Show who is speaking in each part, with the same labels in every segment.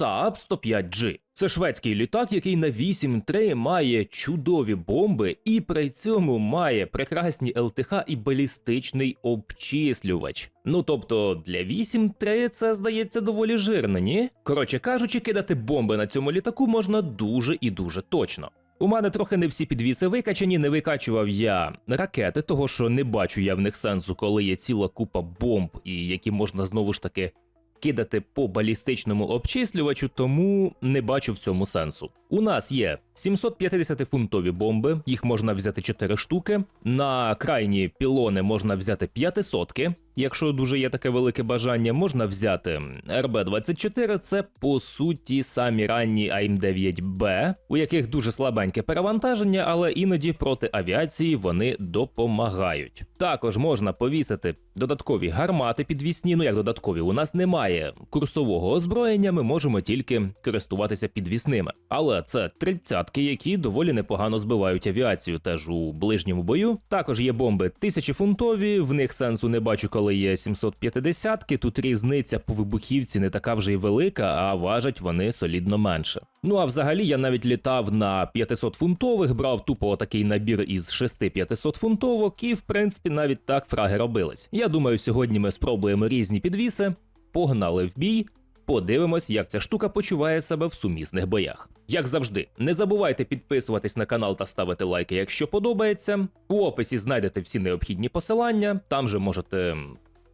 Speaker 1: Saab 105G. Це шведський літак, який на 8.3 має чудові бомби і при цьому має прекрасні ЛТХ і балістичний обчислювач. Ну тобто для 8.3 це здається доволі жирно, ні? Коротше кажучи, кидати бомби на цьому літаку можна дуже і дуже точно. У мене трохи не всі підвіси викачані, не викачував я ракети, того що не бачу я в них сенсу, коли є ціла купа бомб, і які можна знову ж таки кидати по балістичному обчислювачу, тому не бачу в цьому сенсу. У нас є 750-фунтові бомби, їх можна взяти 4 штуки. На крайні пілони можна взяти 500 Якщо дуже є таке велике бажання, можна взяти РБ-24, це по суті самі ранні АМ-9Б, у яких дуже слабеньке перевантаження, але іноді проти авіації вони допомагають. Також можна повісити додаткові гармати підвісні. Ну як додаткові, у нас немає курсового озброєння, ми можемо тільки користуватися підвісними. Але це тридцятки, які доволі непогано збивають авіацію теж у ближньому бою. Також є бомби тисячефунтові, в них сенсу не бачу, коли є 750-ки. Тут різниця по вибухівці не така вже й велика, а важать вони солідно менше. Ну а взагалі я навіть літав на 500-фунтових, брав тупо такий набір із 6 500-фунтовок, і в принципі навіть так фраги робились. Я думаю, сьогодні ми спробуємо різні підвіси, погнали в бій. Подивимось, як ця штука почуває себе в сумісних боях. Як завжди, не забувайте підписуватись на канал та ставити лайки, якщо подобається. У описі знайдете всі необхідні посилання. Там же можете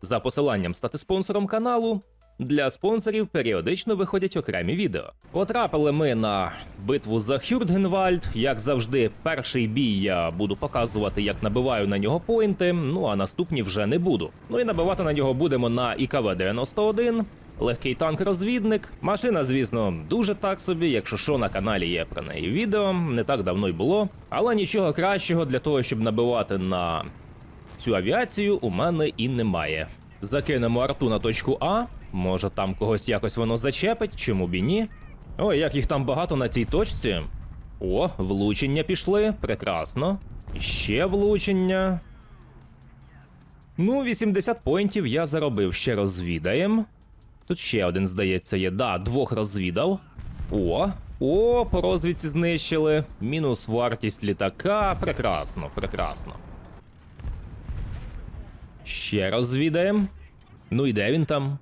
Speaker 1: за посиланням стати спонсором каналу. Для спонсорів періодично виходять окремі відео. Потрапили ми на битву за Хюрдгенвальд. Як завжди, перший бій я буду показувати, як набиваю на нього поінти. Ну а наступні вже не буду. Ну і набивати на нього будемо на ІКВ-91. Легкий танк-розвідник. Машина, звісно, дуже так собі. Якщо що, на каналі є про неї відео, не так давно й було. Але нічого кращого для того, щоб набивати на цю авіацію, у мене і немає. Закинемо арту на точку А. Може там когось якось воно зачепить, чому б і ні. Ой, як їх там багато на цій точці. О, влучення пішли, прекрасно. Ще влучення. Ну, 80 поінтів я заробив, ще розвідаємо. Тут ще один, здається, є. Да, двох розвідав. О, о, по розвідці знищили. Мінус вартість літака. Прекрасно, прекрасно. Ще розвідаємо. Ну і де він там?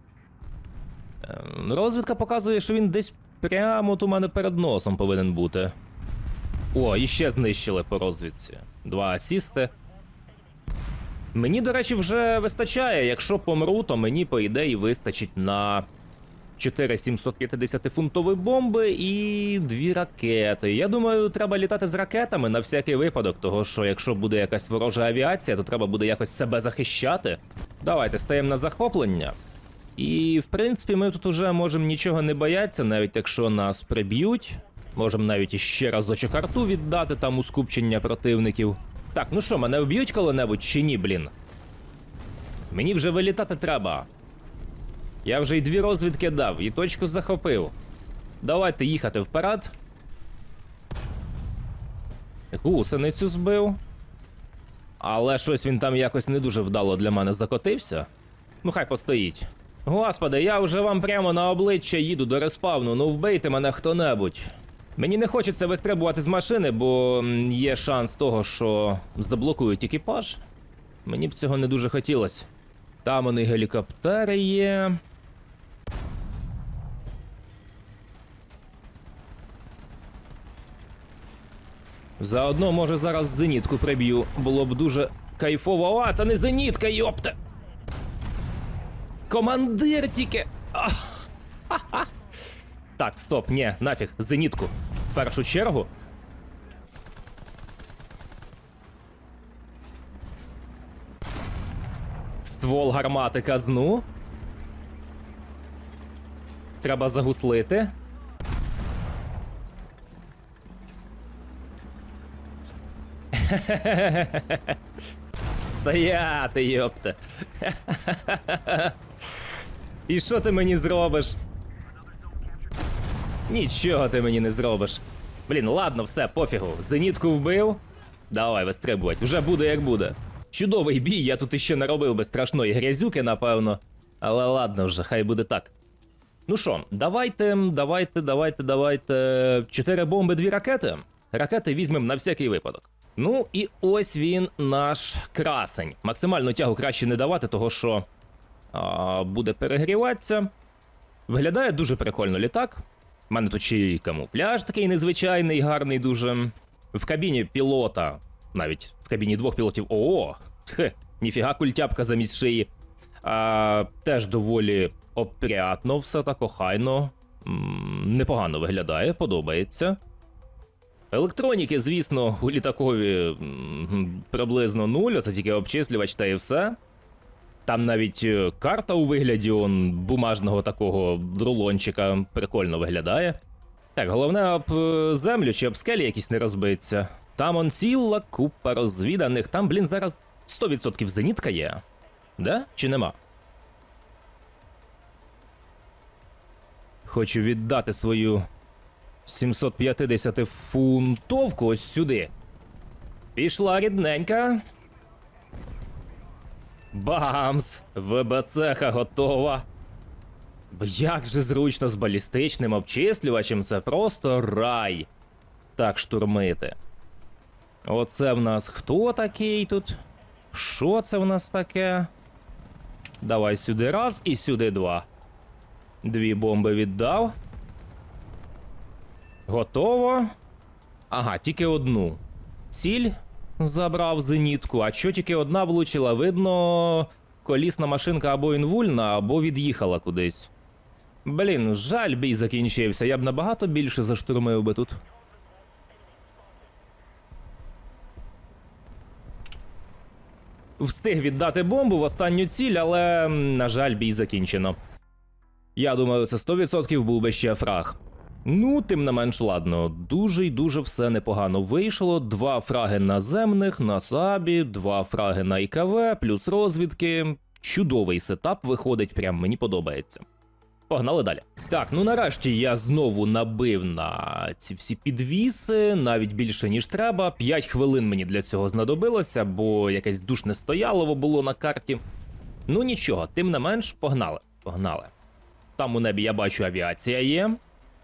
Speaker 1: Ем, Розвідка показує, що він десь прямо у мене перед носом повинен бути. О, і ще знищили по розвідці. Два асісти. Мені, до речі, вже вистачає. Якщо помру, то мені, по ідеї, вистачить на 4 750-фунтові бомби і дві ракети. Я думаю, треба літати з ракетами на всякий випадок, того що якщо буде якась ворожа авіація, то треба буде якось себе захищати. Давайте стаємо на захоплення. І в принципі, ми тут уже можемо нічого не боятися, навіть якщо нас приб'ють. Можемо навіть іще разочок арту віддати там у скупчення противників. Так, ну що, мене вб'ють коли-небудь чи ні, блін? Мені вже вилітати треба. Я вже й дві розвідки дав, і точку захопив. Давайте їхати вперед. Гусеницю збив. Але щось він там якось не дуже вдало для мене закотився. Ну, хай постоїть. Господи, я вже вам прямо на обличчя їду до респавну, ну вбийте мене хто-небудь. Мені не хочеться вистрибувати з машини, бо є шанс того, що заблокують екіпаж. Мені б цього не дуже хотілося. Там вони гелікоптери є. Заодно, може, зараз зенітку приб'ю. Було б дуже кайфово. А, це не зенітка, йопта! Командир тільки. Так, стоп, ні, нафіг, зенітку. В першу чергу. Ствол гармати казну. Треба загуслити. Стояти, йопта. І що ти мені зробиш? Нічого ти мені не зробиш. Блін, ладно, все, пофігу. Зенітку вбив. Давай вистрибувати, вже буде як буде. Чудовий бій, я тут іще наробив би страшної грязюки, напевно. Але ладно вже, хай буде так. Ну що, давайте, давайте, давайте, давайте. Чотири бомби, дві ракети. Ракети візьмемо на всякий випадок. Ну і ось він наш красень. Максимальну тягу краще не давати, того що а, буде перегріватися. Виглядає дуже прикольно літак. У мене тут ще й камуфляж такий незвичайний, гарний дуже. В кабіні пілота, навіть в кабіні двох пілотів ООО. Хе, ніфіга культяпка замість шиї. А, теж доволі опрятно, все так охайно. М, Непогано виглядає, подобається. Електроніки, звісно, у літакові м, приблизно нуль, це тільки обчислювач та і все. Там навіть е, карта у вигляді он, бумажного такого рулончика прикольно виглядає. Так, головне об е, землю чи об скелі якісь не розбиться. Там он ціла купа розвіданих. Там, блін, зараз 100% зенітка є. Да? Чи нема? Хочу віддати свою 750 фунтовку ось сюди. Пішла рідненька. Бамс! ВБЦха готова. Як же зручно з балістичним обчислювачем, це просто рай. Так штурмити. Оце в нас хто такий тут? Що це в нас таке? Давай сюди раз і сюди два. Дві бомби віддав. Готово. Ага, тільки одну. Ціль забрав зенітку. А що тільки одна влучила? Видно, колісна машинка або інвульна, або від'їхала кудись. Блін, жаль, бій закінчився. Я б набагато більше заштурмив би тут. Встиг віддати бомбу в останню ціль, але, на жаль, бій закінчено. Я думаю, це 100% був би ще фраг. Ну, тим не менш, ладно, дуже й дуже все непогано вийшло. Два фраги наземних на сабі, два фраги на ІКВ, плюс розвідки. Чудовий сетап виходить, прям мені подобається. Погнали далі. Так, ну нарешті я знову набив на ці всі підвіси, навіть більше ніж треба. 5 хвилин мені для цього знадобилося, бо якесь душне стоялово було на карті. Ну нічого, тим не менш, погнали. Погнали. Там у небі я бачу авіація є.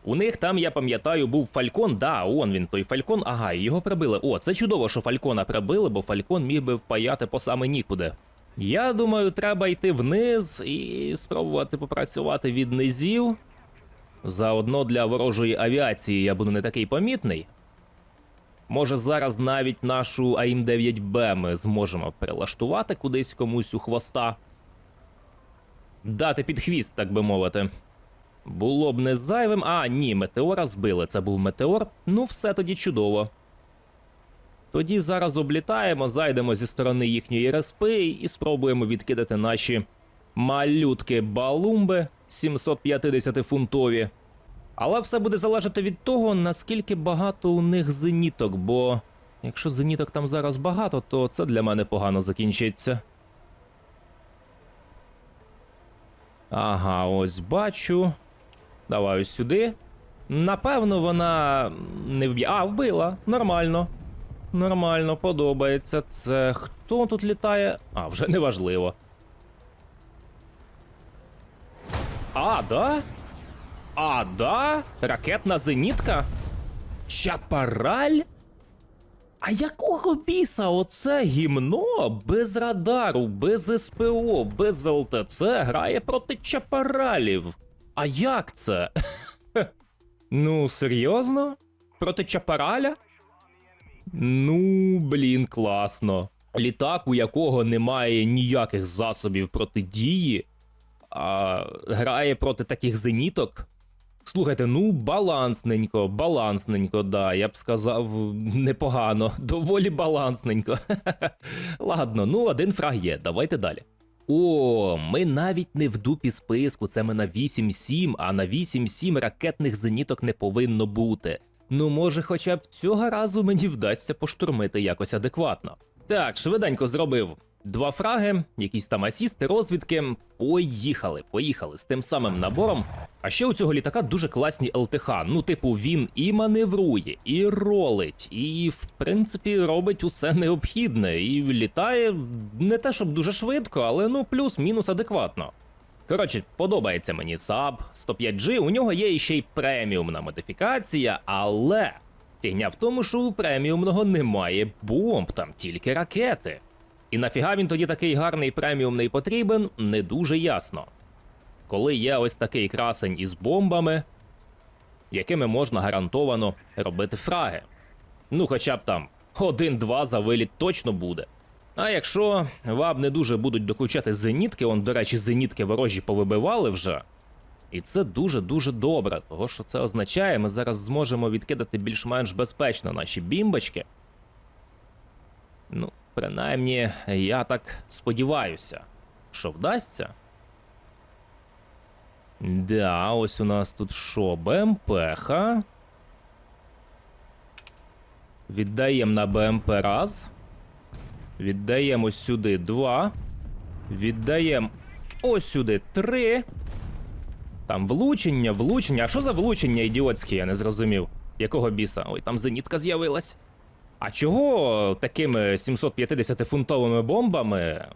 Speaker 1: У них там, я пам'ятаю, був Фалькон. Да, он він той Фалькон. Ага, його прибили. О, це чудово, що Фалькона прибили, бо Фалькон міг би впаяти по саме нікуди. Я думаю, треба йти вниз і спробувати попрацювати від низів. Заодно для ворожої авіації я буду не такий помітний. Може, зараз навіть нашу АІМ-9Б ми зможемо перелаштувати кудись комусь у хвоста. Дати під хвіст, так би мовити. Було б не зайвим. А, ні, метеора збили. Це був метеор. Ну, все тоді чудово. Тоді зараз облітаємо, зайдемо зі сторони їхньої респи і спробуємо відкидати наші малютки балумби 750 фунтові. Але все буде залежати від того, наскільки багато у них зеніток, бо якщо зеніток там зараз багато, то це для мене погано закінчиться. Ага, ось бачу. Давай ось сюди. Напевно, вона не вб'є. А, вбила. Нормально. Нормально, подобається. Це хто тут літає? А, вже не важливо. А, да? А, да? Ракетна зенітка? Чапараль? А якого біса оце гімно без радару, без СПО, без ЛТЦ грає проти чапаралів? А як це? ну, серйозно? Проти чапараля? Ну, блін, класно. Літак, у якого немає ніяких засобів протидії, а грає проти таких зеніток. Слухайте, ну балансненько, балансненько, да, я б сказав, непогано, доволі балансненько. Ладно, ну один фраг є, давайте далі. О, ми навіть не в дупі списку, це ми на 8-7, а на 8-7 ракетних зеніток не повинно бути. Ну, може, хоча б цього разу мені вдасться поштурмити якось адекватно. Так, швиденько зробив два фраги, якісь там асісти, розвідки. Поїхали, поїхали з тим самим набором. А ще у цього літака дуже класні ЛТХ. Ну, типу, він і маневрує, і ролить, і в принципі робить усе необхідне, і літає не те, щоб дуже швидко, але ну плюс-мінус адекватно. Коротше, подобається мені Saab 105G, у нього є ще й преміумна модифікація, але фігня в тому, що у преміумного немає бомб, там тільки ракети. І нафіга він тоді такий гарний преміумний потрібен, не дуже ясно. Коли є ось такий красень із бомбами, якими можна гарантовано робити фраги. Ну, хоча б там один-два за виліт точно буде. А якщо вам не дуже будуть докучати зенітки, он, до речі, зенітки ворожі повибивали вже. І це дуже-дуже добре, того що це означає, ми зараз зможемо відкидати більш-менш безпечно наші бімбочки. Ну, принаймні, я так сподіваюся, що вдасться. Да, ось у нас тут що, БМП-ха. Віддаємо на БМП раз. Віддаємо сюди два. Віддаємо ось сюди три. Там влучення, влучення. А що за влучення ідіотське, я не зрозумів. Якого біса? Ой, там зенітка з'явилась. А чого такими 750-фунтовими бомбами,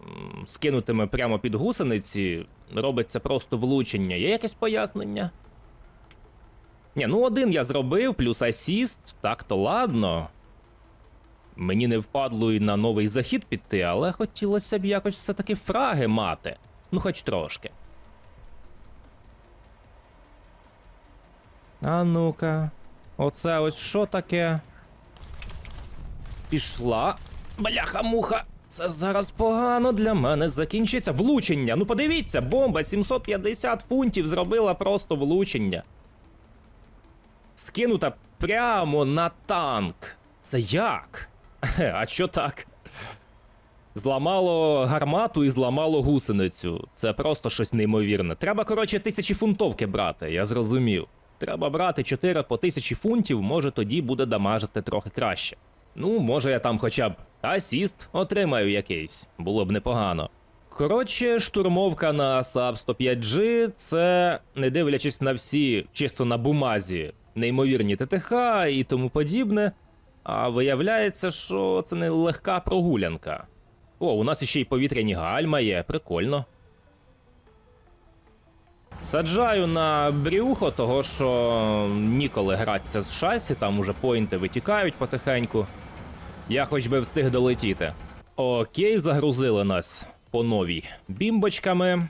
Speaker 1: скинутими прямо під гусениці, робиться просто влучення? Є якесь пояснення? Ні, ну один я зробив, плюс асіст, так то ладно. Мені не впадло і на новий захід піти, але хотілося б якось все-таки фраги мати. Ну, хоч трошки. А ну-ка. Оце ось що таке? Пішла. Бляха-муха. Це зараз погано для мене закінчиться. Влучення. Ну подивіться, бомба 750 фунтів зробила просто влучення. Скинута прямо на танк. Це як? А що так? Зламало гармату і зламало гусеницю. Це просто щось неймовірне. Треба, коротше, тисячі фунтовки брати, я зрозумів. Треба брати 4 по тисячі фунтів, може тоді буде дамажити трохи краще. Ну, може я там хоча б асіст отримаю якийсь, було б непогано. Коротше, штурмовка на Saab 105G це, не дивлячись на всі, чисто на бумазі, неймовірні ТТХ і тому подібне. А виявляється, що це не легка прогулянка. О, у нас іще й повітряні гальма є, прикольно. Саджаю на брюхо, того що ніколи гратися з шасі, там уже поінти витікають потихеньку. Я хоч би встиг долетіти. Окей, загрузили нас по новій бімбочками.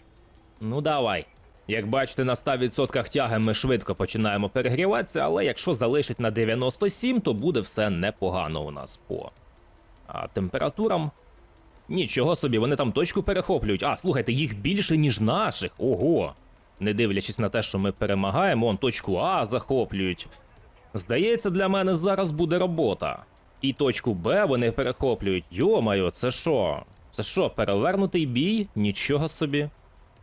Speaker 1: Ну давай. Як бачите, на 100% тяги ми швидко починаємо перегріватися, але якщо залишить на 97, то буде все непогано у нас по а температурам. Нічого собі, вони там точку перехоплюють. А, слухайте, їх більше, ніж наших. Ого. Не дивлячись на те, що ми перемагаємо, он точку А захоплюють. Здається, для мене зараз буде робота. І точку Б вони перехоплюють. Йомайо, це що? Це що, перевернутий бій? Нічого собі.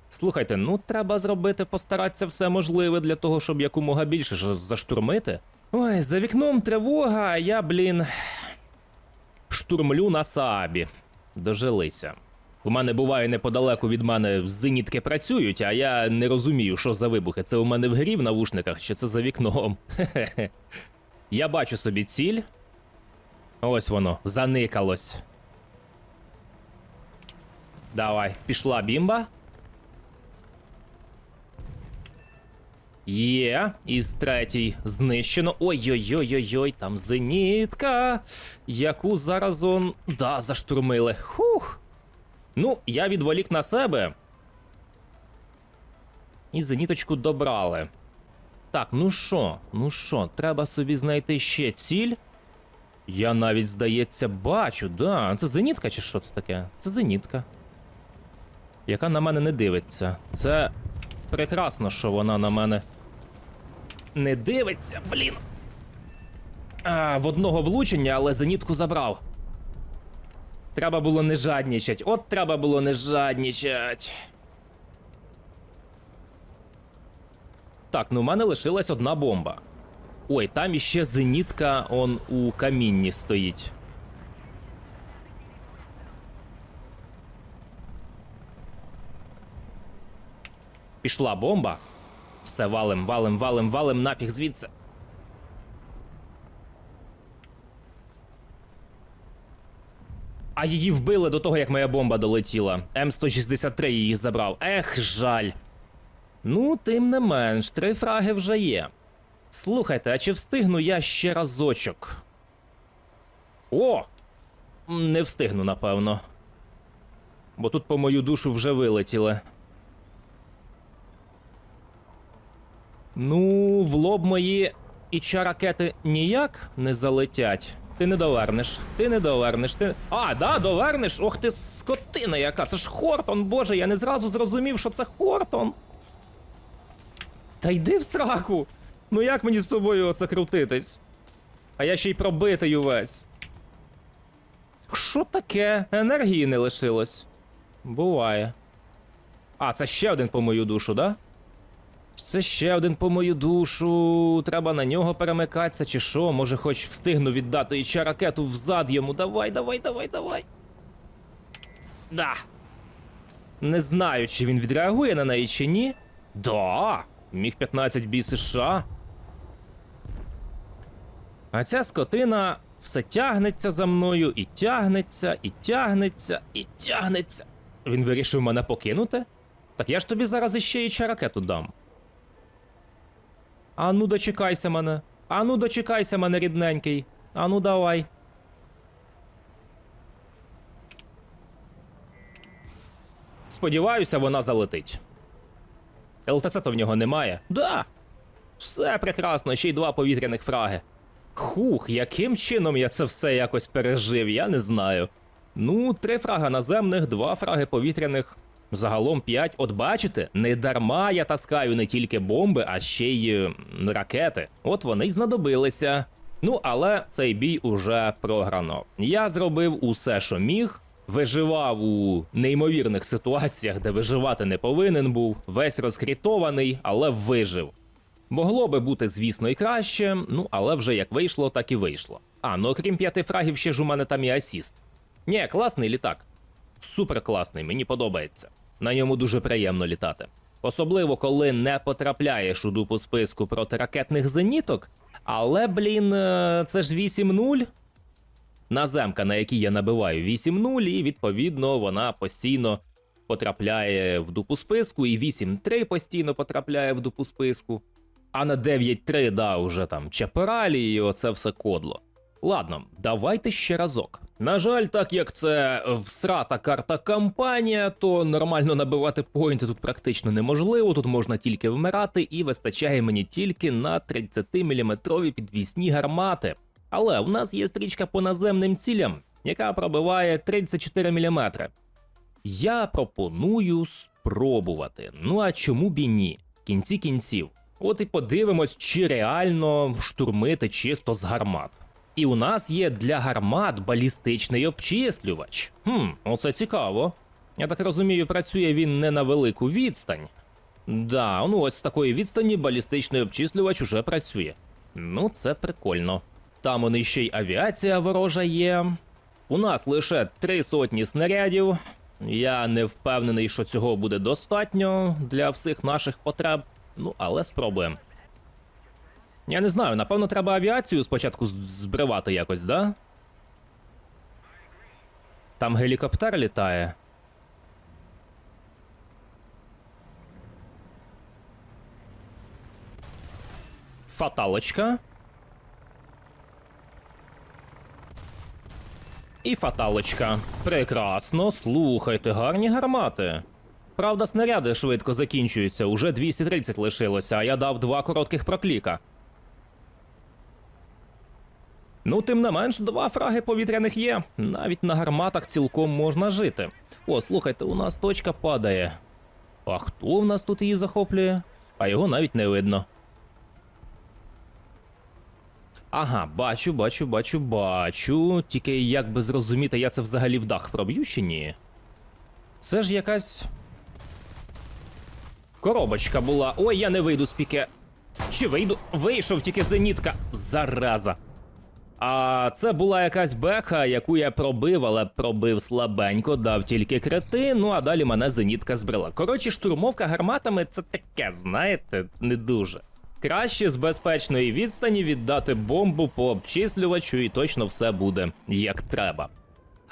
Speaker 1: Слухайте, ну треба зробити, постаратися все можливе для того, щоб якомога більше заштурмити. Ой, за вікном тривога, а я, блін. Штурмлю на Саабі. Дожилися. У мене буває неподалеку від мене зенітки працюють, а я не розумію, що за вибухи. Це у мене в грі в навушниках, чи це за вікном. Хе-хе. Я бачу собі ціль. Ось воно, заникалось. Давай, пішла бімба. Є, із третій знищено. Ой-ой-ой-ой-ой, там зенітка, яку зараз он. Да, заштурмили. Хух. Ну, я відволік на себе. І зеніточку добрали. Так, ну що, ну що, треба собі знайти ще ціль. Я навіть, здається, бачу, да. Це зенітка чи що це таке? Це зенітка. Яка на мене не дивиться. Це прекрасно, що вона на мене не дивиться, блін. А, в одного влучення, але зенітку забрав. Треба було не жаднічать. От треба було не жаднічать. Так, ну в мене лишилась одна бомба. Ой, там іще зенітка он у камінні стоїть. Пішла бомба. Все, валим, валим, валим, валим, нафіг звідси. А її вбили до того, як моя бомба долетіла. М163 її забрав. Ех, жаль. Ну, тим не менш, три фраги вже є. Слухайте, а чи встигну я ще разочок? О! Не встигну, напевно. Бо тут по мою душу вже вилетіли. Ну, в лоб мої і ча ракети ніяк не залетять. Ти не довернеш, ти не довернеш, ти. А, да, довернеш? Ох ти скотина яка! Це ж Хортон, боже, я не зразу зрозумів, що це Хортон. Та йди в сраку! Ну як мені з тобою оце крутитись? А я ще й пробитий увесь. Що таке? Енергії не лишилось. Буває. А, це ще один по мою душу, да? Це ще один по мою душу. Треба на нього перемикатися, чи що? Може, хоч встигну віддати і ракету взад йому. Давай, давай, давай, давай. Да. Не знаю, чи він відреагує на неї, чи ні. Да. Міг 15 бій США. А ця скотина все тягнеться за мною, і тягнеться, і тягнеться, і тягнеться. Він вирішив мене покинути? Так я ж тобі зараз іще і ракету дам. Ану, дочекайся мене. Ану, дочекайся мене, рідненький. Ану, давай. Сподіваюся, вона залетить. ЛТЦ то в нього немає. Да. Все прекрасно, ще й два повітряних фраги. Хух, яким чином я це все якось пережив, я не знаю. Ну, три фрага наземних, два фраги повітряних. Загалом п'ять. От бачите, не дарма я таскаю не тільки бомби, а ще й е, ракети. От вони й знадобилися. Ну, але цей бій уже програно. Я зробив усе, що міг. Виживав у неймовірних ситуаціях, де виживати не повинен був, весь розхрітований, але вижив. Могло би бути, звісно, і краще, ну але вже як вийшло, так і вийшло. А, ну окрім п'яти фрагів, ще ж у мене там і асіст. Ні, класний літак. Супер класний, мені подобається. На ньому дуже приємно літати. Особливо, коли не потрапляєш у дупу списку протиракетних зеніток. Але, блін, е, це ж 8-0. Наземка, на якій я набиваю 8-0, і відповідно вона постійно потрапляє в дупу списку, і 8-3 постійно потрапляє в дупу списку. А на 9-3, да, уже там чапералі, і оце все кодло. Ладно, давайте ще разок. На жаль, так як це всрата карта кампанія, то нормально набивати поінти тут практично неможливо. Тут можна тільки вмирати, і вистачає мені тільки на 30-мм підвісні гармати. Але у нас є стрічка по наземним цілям, яка пробиває 34 мм. Я пропоную спробувати. Ну а чому б і ні? В кінці кінців. От і подивимось, чи реально штурмити чисто з гармат. І у нас є для гармат балістичний обчислювач. Хм, оце цікаво. Я так розумію, працює він не на велику відстань. Да, ну ось з такої відстані балістичний обчислювач уже працює. Ну, це прикольно. Там вони ще й авіація ворожа є. У нас лише три сотні снарядів. Я не впевнений, що цього буде достатньо для всіх наших потреб. Ну, але спробуємо. Я не знаю, напевно, треба авіацію спочатку збривати якось, да? Там гелікоптер літає. Фаталочка. І фаталочка. Прекрасно, слухайте, гарні гармати. Правда, снаряди швидко закінчуються, уже 230 лишилося, а я дав два коротких прокліка. Ну, тим не менш, два фраги повітряних є. Навіть на гарматах цілком можна жити. О, слухайте, у нас точка падає. А хто в нас тут її захоплює? А його навіть не видно. Ага, бачу, бачу, бачу, бачу. Тільки як би зрозуміти, я це взагалі в дах проб'ю чи ні? Це ж якась. Коробочка була. Ой, я не вийду з піке. Чи вийду? Вийшов тільки зенітка. Зараза. А це була якась беха, яку я пробив, але пробив слабенько, дав тільки крити, ну а далі мене зенітка збрила. Коротше, штурмовка гарматами це таке, знаєте, не дуже. Краще з безпечної відстані віддати бомбу по обчислювачу, і точно все буде як треба.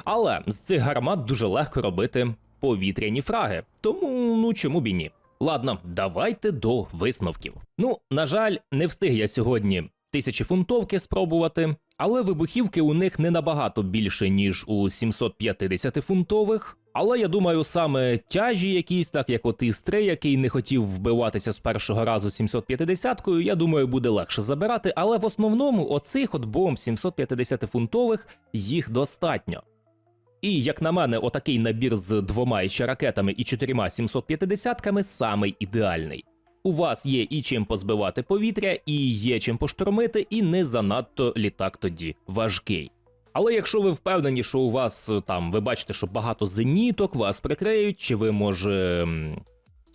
Speaker 1: Але з цих гармат дуже легко робити повітряні фраги, тому ну чому б і ні. Ладно, давайте до висновків. Ну, на жаль, не встиг я сьогодні тисячі фунтовки спробувати, але вибухівки у них не набагато більше, ніж у 750 фунтових. Але я думаю, саме тяжі якісь, так як от 3, який не хотів вбиватися з першого разу 750-кою, я думаю, буде легше забирати. Але в основному оцих от бомб 750 фунтових їх достатньо. І як на мене, отакий набір з двома іще ракетами і чотирма 750-ками самий ідеальний. У вас є і чим позбивати повітря, і є чим поштормити, і не занадто літак тоді важкий. Але якщо ви впевнені, що у вас е, там ви бачите, що багато зеніток, вас прикриють, чи ви може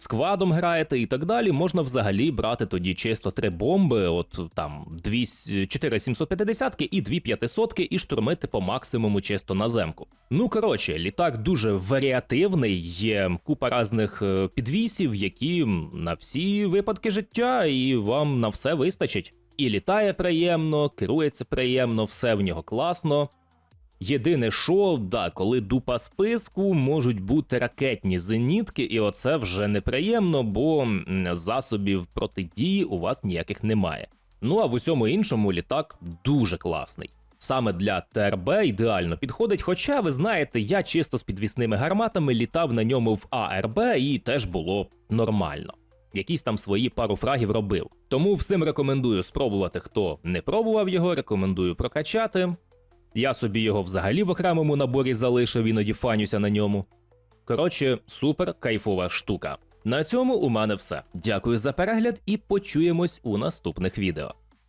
Speaker 1: сквадом граєте і так далі, можна взагалі брати тоді чисто три бомби, от там дві, с- чотири 750 і дві 500 і штурмити по максимуму чисто на земку. Ну коротше, літак дуже варіативний, є купа різних е, підвісів, які на всі випадки життя, і вам на все вистачить. І літає приємно, керується приємно, все в нього класно. Єдине, що да, коли дупа списку можуть бути ракетні зенітки, і оце вже неприємно, бо засобів протидії у вас ніяких немає. Ну а в усьому іншому літак дуже класний. Саме для ТРБ ідеально підходить, хоча ви знаєте, я чисто з підвісними гарматами літав на ньому в АРБ і теж було нормально. Якісь там свої пару фрагів робив. Тому всім рекомендую спробувати, хто не пробував його, рекомендую прокачати. Я собі його взагалі в окремому наборі залишив, іноді фанюся на ньому. Коротше, супер кайфова штука. На цьому у мене все. Дякую за перегляд і почуємось у наступних відео.